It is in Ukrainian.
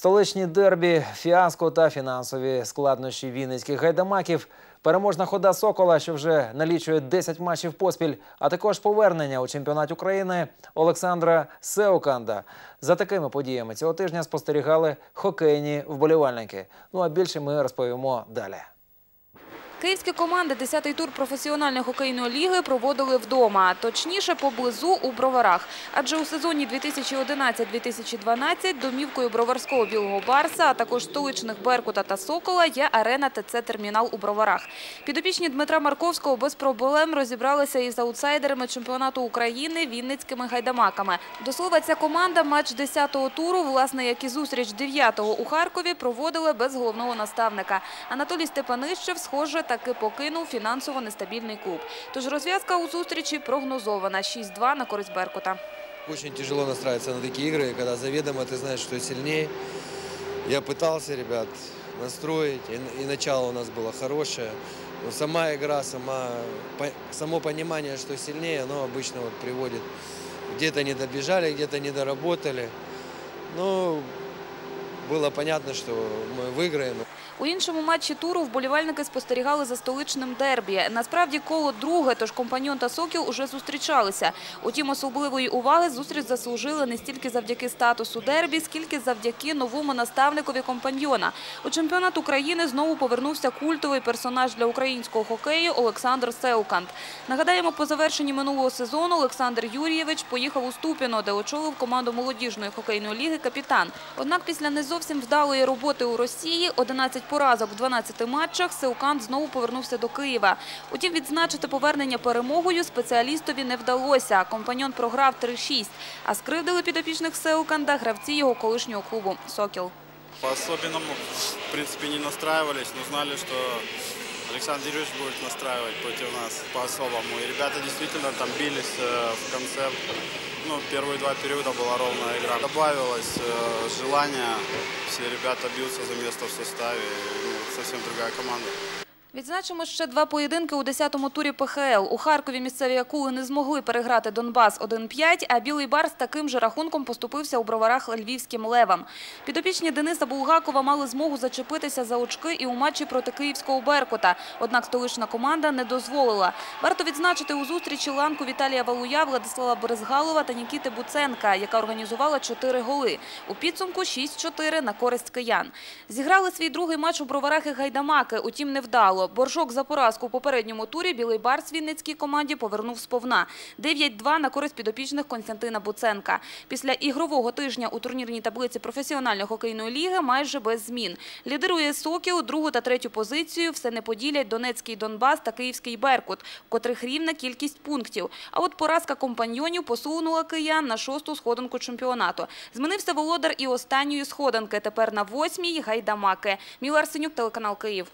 Столичні дербі, фіаско та фінансові складнощі вінницьких гайдамаків, переможна хода Сокола, що вже налічує 10 матчів поспіль, а також повернення у чемпіонат України Олександра Сеуканда. За такими подіями цього тижня спостерігали хокейні вболівальники. Ну а більше ми розповімо далі. Київські команди 10-й тур професіональної хокейної ліги проводили вдома, точніше поблизу у Броварах. Адже у сезоні 2011-2012 домівкою броварського білого барса, а також столичних Беркута та Сокола є арена ТЦ Термінал у Броварах. Підопічні Дмитра Марковського без проблем розібралися із аутсайдерами чемпіонату України Вінницькими гайдамаками. До слова, ця команда матч 10-го туру, власне, як і зустріч 9-го у Харкові, проводила без головного наставника. Анатолій Степанищев, схоже, таки покинув фінансово нестабільний клуб. Тож розв'язка у зустрічі прогнозована 6-2 на користь Беркута. Очень тяжело настраиваться на такие игры, когда заведомо ты знаешь, что сильнее. Я пытался, ребят, настроить, и, и начало у нас было хорошее. Но сама игра, сама, по- само понимание, что сильнее, оно обычно вот приводит. Где-то не добежали, где-то не доработали. Но было понятно, что мы выиграем. У іншому матчі туру вболівальники спостерігали за столичним дербі. Насправді коло друге, тож компаньон та Сокіл уже зустрічалися. Утім, особливої уваги зустріч заслужили не стільки завдяки статусу дербі, скільки завдяки новому наставникові компаньйона. У чемпіонат України знову повернувся культовий персонаж для українського хокею Олександр Сеукант. Нагадаємо, по завершенні минулого сезону Олександр Юрійович поїхав у Ступіно, де очолив команду молодіжної хокейної ліги капітан. Однак після не зовсім вдалої роботи у Росії 11 поразок в 12 матчах Сеукант знову повернувся до Києва. Утім, відзначити повернення перемогою спеціалістові не вдалося. Компаньон програв 3-6, а скривдили підопічних Сеуканда гравці його колишнього клубу «Сокіл». По-особенному, в принципі не настраивались, но знали, что Александр Юрьевич будет настраивать против нас по-особому. И ребята действительно там бились э, в конце. Ну, первые два периода была ровная игра. Добавилось э, желание, все ребята бьются за место в составе. ну, совсем другая команда. Відзначимо ще два поєдинки у 10-му турі ПХЛ. У Харкові місцеві акули не змогли переграти Донбас 1-5, а Білий Бар з таким же рахунком поступився у броварах львівським левам. Підопічні Дениса Булгакова мали змогу зачепитися за очки і у матчі проти київського Беркута. Однак столична команда не дозволила. Варто відзначити у зустрічі ланку Віталія Валуя, Владислава Березгалова та Нікіти Буценка, яка організувала чотири голи. У підсумку 6-4 на користь киян. Зіграли свій другий матч у броварах і гайдамаки, утім невдало. Боржок за поразку у попередньому турі Білий Барс Вінницькій команді повернув сповна. 9-2 на користь підопічних Константина Буценка. Після ігрового тижня у турнірній таблиці професіональної хокейної ліги майже без змін. Лідирує Сокіл, другу та третю позицію все не поділять Донецький Донбас та Київський Беркут, в котрих рівна кількість пунктів. А от поразка компаньйонів посунула киян на шосту сходинку чемпіонату. Змінився володар і останньої сходинки. Тепер на восьмій гайдамаки. Міла Арсенюк, телеканал Київ.